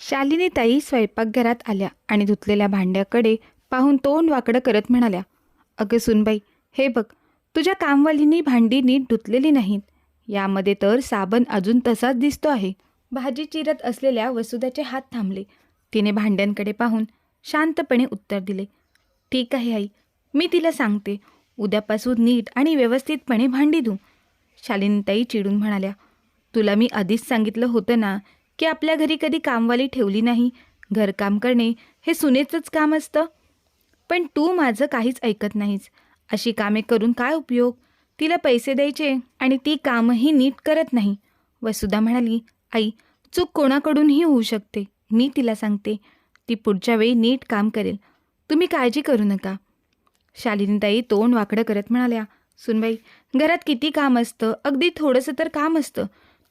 शालिनी ताई स्वयंपाकघरात आल्या आणि धुतलेल्या भांड्याकडे पाहून तोंड वाकडं करत म्हणाल्या अगं सुनबाई हे बघ तुझ्या कामवालीनी भांडी नीट धुतलेली नाहीत. यामध्ये तर साबण अजून तसाच दिसतो आहे. भाजी चिरत असलेल्या वसुधाचे हात थांबले. तिने भांड्यांकडे पाहून शांतपणे उत्तर दिले ठीक आहे आई मी तिला सांगते. उद्यापासून नीट आणि व्यवस्थितपणे भांडी धू. शालिनीताई चिडून म्हणाल्या तुला मी आधीच सांगितलं होतं ना की आपल्या घरी कधी कामवाली ठेवली नाही घरकाम करणे हे सुनेचंच काम असतं. पण तू माझं काहीच ऐकत नाहीस. अशी कामे करून काय उपयोग? तिला पैसे द्यायचे आणि ती कामही नीट करत नाही. वसुधा म्हणाली आई चूक कोणाकडूनही होऊ शकते. मी तिला सांगते. ती पुढच्या वेळी नीट काम करेल. तुम्ही काळजी करू नका. शालिनीताई तोंड वाकडं करत म्हणाल्या सुनबाई घरात किती काम असतं? अगदी थोडंसं तर काम असतं.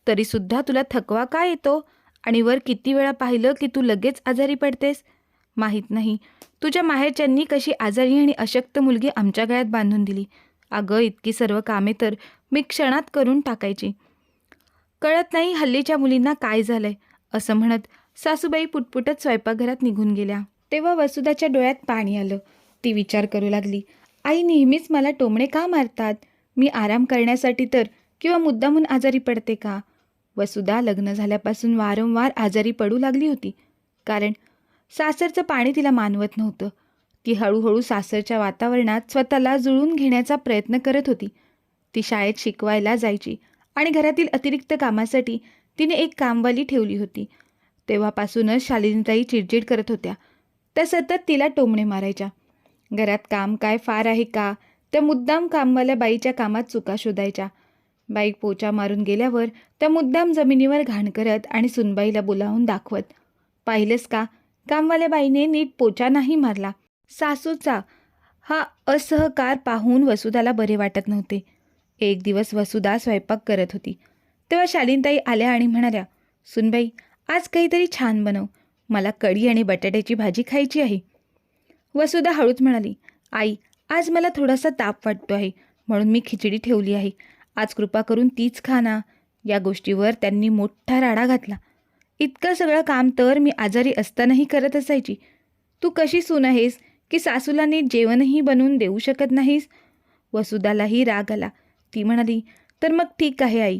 तरीसुद्धा तुला थकवा का येतो? आणि वर किती वेळा पाहिलं की तू लगेच आजारी पडतेस? माहीत नाही. तुझ्या माहेरच्यांनी कशी आजारी आणि अशक्त मुलगी आमच्या गळ्यात बांधून दिली. अगं इतकी सर्व कामे तर मी क्षणात करून टाकायची. कळत नाही हल्लीच्या मुलींना काय झालंय असं म्हणत सासूबाई पुटपुटत स्वयंपाकघरात निघून गेल्या. तेव्हा वसुधाच्या डोळ्यात पाणी आलं. ती विचार करू लागली. आई नेहमीच मला टोमणे का मारतात? मी आराम करण्यासाठी तर किंवा मुद्दामून आजारी पडते का? वसुधा लग्न झाल्यापासून वारंवार आजारी पडू लागली होती. कारण सासरचं पाणी तिला मानवत नव्हतं. ती हळूहळू सासरच्या वातावरणात स्वतःला जुळून घेण्याचा प्रयत्न करत होती. ती शाळेत शिकवायला जायची आणि घरातील अतिरिक्त कामासाठी तिने एक कामवाली ठेवली होती. तेव्हापासूनच शालिनीताई चिडचिड करत होत्या. त्या सतत तिला टोमणे मारायच्या. घरात काम काय फार आहे का? त्या मुद्दाम कामवाल्या बाईच्या कामात चुका शोधायच्या. बाई पोचा मारून गेल्यावर त्या मुद्दाम जमिनीवर घाण करत आणि सुनबाईला बोलावून दाखवत पाहिलंस का? कामवाल्या बाईने नीट पोचा नाही मारला. सासूचा हा असहकार पाहून वसुधाला बरे वाटत नव्हते. एक दिवस वसुधा स्वयंपाक करत होती. तेव्हा शालीनताई आल्या आणि म्हणाल्या सुनबाई आज काहीतरी छान बनव. मला कढी आणि बटाट्याची भाजी खायची आहे. वसुधा हळूच म्हणाली आई आज मला थोडासा ताप वाटतो आहे म्हणून मी खिचडी ठेवली आहे. आज कृपा करून तीच खा ना. या गोष्टीवर त्यांनी मोठा राडा घातला. इतकं सगळं काम तर मी आजारी असतानाही करत असायची. तू कशी सून आहेस की सासूला नीट जेवणही बनवून देऊ शकत नाहीस? वसुधालाही राग आला. ती म्हणाली तर मग ठीक आहे आई.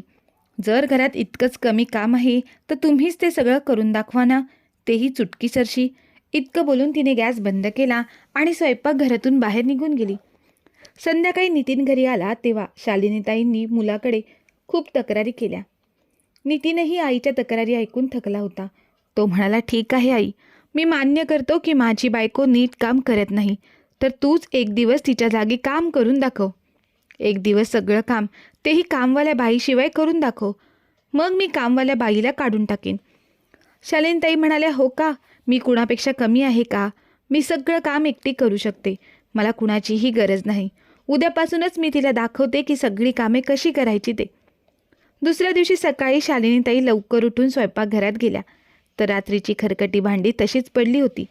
जर घरात इतकंच कमी काम आहे तर तुम्हीच ते सगळं करून दाखवा ना. तेही चुटकीसरशी. इतकं बोलून तिने गॅस बंद केला आणि स्वयंपाकघरातून बाहेर निघून गेली. संध्याकाळी नितीन घरी आला तेव्हा शालिनीताईंनी मुलाकडे खूप तक्रारी केल्या. नितीनही आईच्या तक्रारी ऐकून थकला होता. तो म्हणाला ठीक आहे आई. मी मान्य करतो की माझी बायको नीट काम करत नाही. तर तूच एक दिवस तिच्या जागी काम करून दाखव. एक दिवस सगळं काम तेही कामवाल्या बाईशिवाय करून दाखव. मग मी कामवाल्या बाईला काढून टाकेन. शालिनताई म्हणाल्या हो का? मी कुणापेक्षा कमी आहे का? मी सगळं काम एकटी करू शकते. मला कुणाचीही गरज नाही. उद्यापासूनच मी तिला दाखवते की सगळी कामे कशी करायची ते. दुसऱ्या दिवशी सकाळी शालिनीताई लवकर उठून स्वयंपाकघरात गेल्या. तर रात्रीची खरकटी भांडी तशीच पडली होती.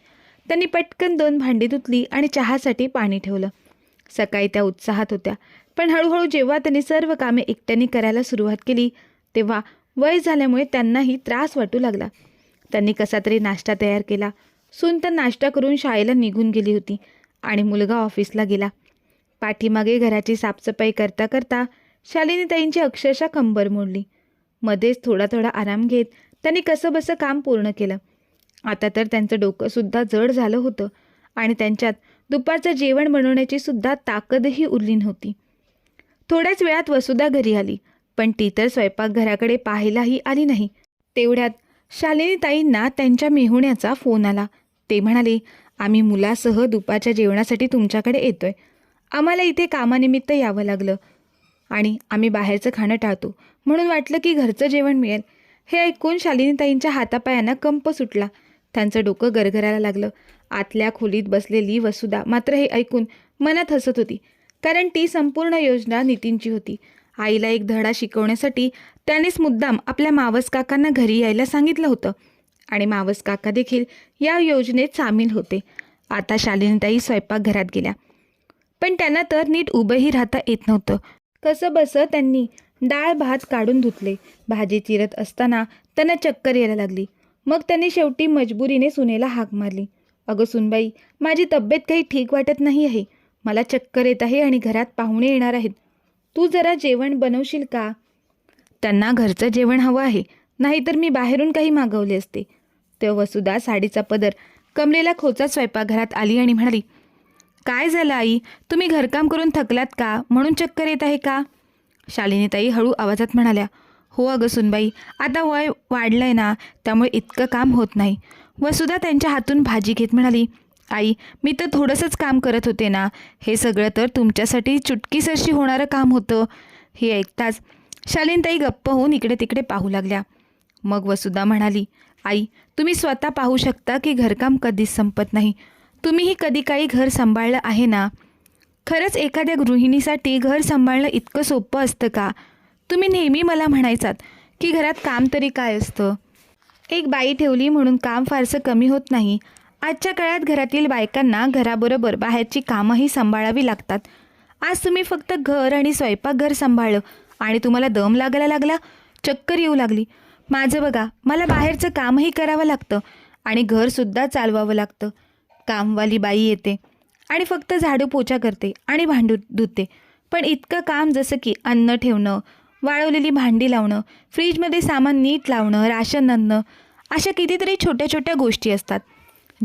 त्यांनी पटकन दोन भांडी धुतली आणि चहासाठी पाणी ठेवलं. सकाळी त्या उत्साहात होत्या. पण हळूहळू जेव्हा त्यांनी सर्व कामे एकट्याने करायला सुरुवात केली तेव्हा वय झाल्यामुळे त्यांनाही त्रास वाटू लागला. त्यांनी कसा तरी नाश्ता तयार केला. सून तर नाश्ता करून शाळेला निघून गेली होती आणि मुलगा ऑफिसला गेला. पाठीमागे घराची साफसफाई करता करता शालिनीताईंची अक्षरशः कंबर मोडली. मध्येच थोडा थोडा आराम घेत त्यांनी कसं बसं काम पूर्ण केलं. आता तर त्यांचं डोकंसुद्धा जड झालं होतं आणि त्यांच्यात दुपारचं जेवण बनवण्याची सुद्धा ताकदही उरली नव्हती. थोड्याच वेळात वसुधा घरी आली पण ती तर स्वयंपाकघराकडे पाहायलाही आली नाही. तेवढ्यात शालिनीताईंना त्यांच्या मेहुण्याचा फोन आला. ते म्हणाले आम्ही मुलासह दुपारच्या जेवणासाठी तुमच्याकडे येतोय. आम्हाला इथे कामानिमित्त यावं लागलं. आणि आम्ही बाहेरचं खाणं टाळतो. म्हणून वाटलं की घरचं जेवण मिळेल. हे ऐकून शालिनीताईंच्या हातापायांना कंप सुटला. त्यांचं डोकं गरगरायला लागलं. आतल्या खोलीत बसलेली वसुधा मात्र हे ऐकून मनात हसत होती. कारण ती संपूर्ण योजना नितीनची होती. आईला एक धडा शिकवण्यासाठी त्यानेच मुद्दाम आपल्या मावस काकांना घरी यायला सांगितलं होतं. आणि मावस काका देखील या योजनेत सामील होते. आता शालिनीताई स्वयंपाकघरात गेल्या. पण त्यांना तर नीट उभंही राहता येत नव्हतं. कसं बसं त्यांनी? डाळ भात काढून धुतले. भाजी चिरत असताना त्यांना चक्कर यायला लागली. मग त्यांनी शेवटी मजबुरीने सुनेला हाक मारली. अगं सुनबाई माझी तब्येत काही ठीक वाटत नाही आहे. मला चक्कर येत आहे आणि घरात पाहुणे येणार आहेत. तू जरा जेवण बनवशील का? त्यांना घरचं जेवण हवं आहे. नाहीतर मी बाहेरून काही मागवले असते. तेव्हा वसुधा साडीचा पदर कमरेला खोचा स्वयंपाकघरात आली आणि म्हणाली काय झालं आई? तुम्ही घरकाम करून थकलात का? म्हणून चक्कर येत आहे का? शालिनीताई हळू आवाजात म्हणाल्या हो अगं सुनबाई आता वय वाढलं आहे ना त्यामुळे इतकं काम होत नाही. वसुधा त्यांच्या हातून भाजी घेत म्हणाली आई मी तर थोडंसंच काम करत होते ना. हे सगळं तर तुमच्यासाठी चुटकीसरशी होणारं काम होतं. हे ऐकताच शालिनीताई गप्प होऊन इकडे तिकडे पाहू लागल्या. मग वसुधा म्हणाली आई तुम्ही स्वतः पाहू शकता की घरकाम कधीच संपत नाही. तुम्हीही कधी काही घर सांभाळलं आहे ना? खरंच एखाद्या गृहिणीसाठी घर सांभाळणं इतकं सोपं असतं का? तुम्ही नेहमी मला म्हणायचात की घरात काम तरी काय असतं? एक बाई ठेवली म्हणून काम फारसं कमी होत नाही. आजच्या काळात घरातील बायकांना घराबरोबर बाहेरची कामंही सांभाळावी लागतात. आज तुम्ही फक्त घर आणि स्वयंपाकघर सांभाळलं आणि तुम्हाला दम लागायला लागला? चक्कर येऊ लागली. माझं बघा मला बाहेरचं कामही करावं लागतं आणि घरसुद्धा चालवावं लागतं. कामवाली बाई येते आणि फक्त झाडू पोछा करते आणि भांडू धुते. पण इतकं काम जसं की अन्न ठेवणं वाळवलेली भांडी लावणं फ्रीजमध्ये सामान नीट लावणं राशन आणणं अशा कितीतरी छोट्या छोट्या गोष्टी असतात.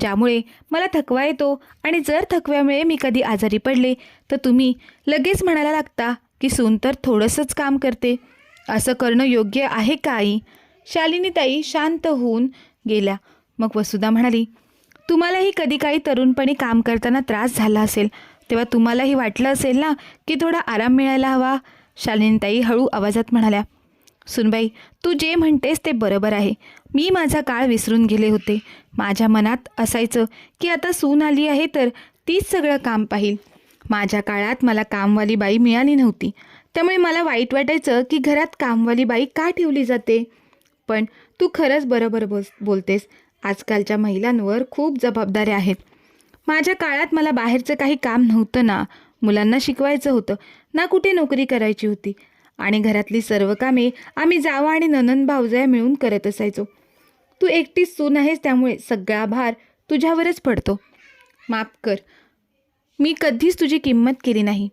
ज्यामुळे मला थकवा येतो आणि जर थकव्यामुळे मी कधी आजारी पडले तर तुम्ही लगेच म्हणायला लागता की सून तर थोडंसंच काम करते. असं करणं योग्य आहे का आई? शालिनीताई शांत होऊन गेल्या. मग वसुधा म्हणाली तुम्हालाही कधी काही तरुणपणी काम करताना त्रास झाला असेल तेव्हा तुम्हालाही वाटलं असेल ना की थोडा आराम मिळायला हवा? शालिनीताई हळू आवाजात म्हणाल्या सुनबाई तू जे म्हणतेस ते बरोबर आहे. मी माझा काळ विसरून गेले होते. माझ्या मनात असायचं की आता सून आली आहे तर तीच सगळं काम पाहिल. माझ्या काळात मला कामवाली बाई मिळाली नव्हती. त्यामुळे मला वाईट वाटायचं की घरात कामवाली बाई का ठेवली जाते? पण तू खरंच बरोबर बोल बोलतेस. आजकालच्या महिलांवर खूप जबाबदाऱ्या आहेत. माझ्या काळात मला बाहेरचं काही काम नव्हतं ना. मुलांना शिकवायचं होतं. ना कुठे नोकरी करायची होती. आणि घरातली सर्व कामे आम्ही जावा आणि ननन भावजया मिळून करत असायचो. तू एकटीच सून आहेस त्यामुळे सगळा भार तुझ्यावरच पडतो. माफ कर. मी कधीच तुझी किंमत केली नाही.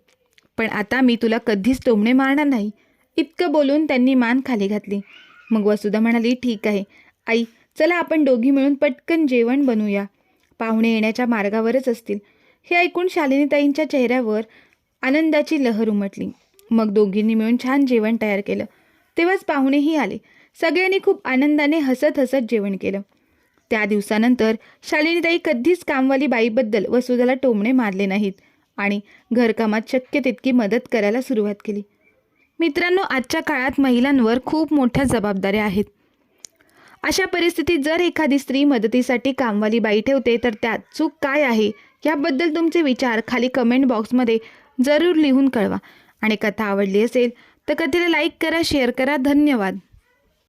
पण आता मी तुला कधीच टोमणे मारणार नाही. इतकं बोलून त्यांनी मान खाली घातली. मग वसुधा म्हणाली ठीक आहे. आई चला आपण दोघी मिळून पटकन जेवण बनवूया. पाहुणे येण्याच्या मार्गावरच असतील. हे ऐकून शालिनीताईंच्या चेहऱ्यावर आनंदाची लहर उमटली. मग दोघींनी मिळून छान जेवण तयार केलं. तेव्हाच पाहुणेही आले. सगळ्यांनी खूप आनंदाने हसत हसत जेवण केलं. त्या दिवसानंतर शालिनीताई कधीच कामवाली बाईबद्दल वसुधाला टोमणे मारले नाहीत आणि घरकामात शक्य तितकी मदत करायला सुरुवात केली. मित्रांनो आजच्या काळात महिलांवर खूप मोठ्या जबाबदाऱ्या आहेत. अशा परिस्थितीत जर एखादी स्त्री मदतीसाठी कामवाली बाई ठेवते तर त्यात चूक काय आहे? याबद्दल तुमचे विचार खाली कमेंट बॉक्समध्ये जरूर लिहून कळवा. आणि कथा आवडली असेल तर कथेला लाईक करा शेअर करा. धन्यवाद.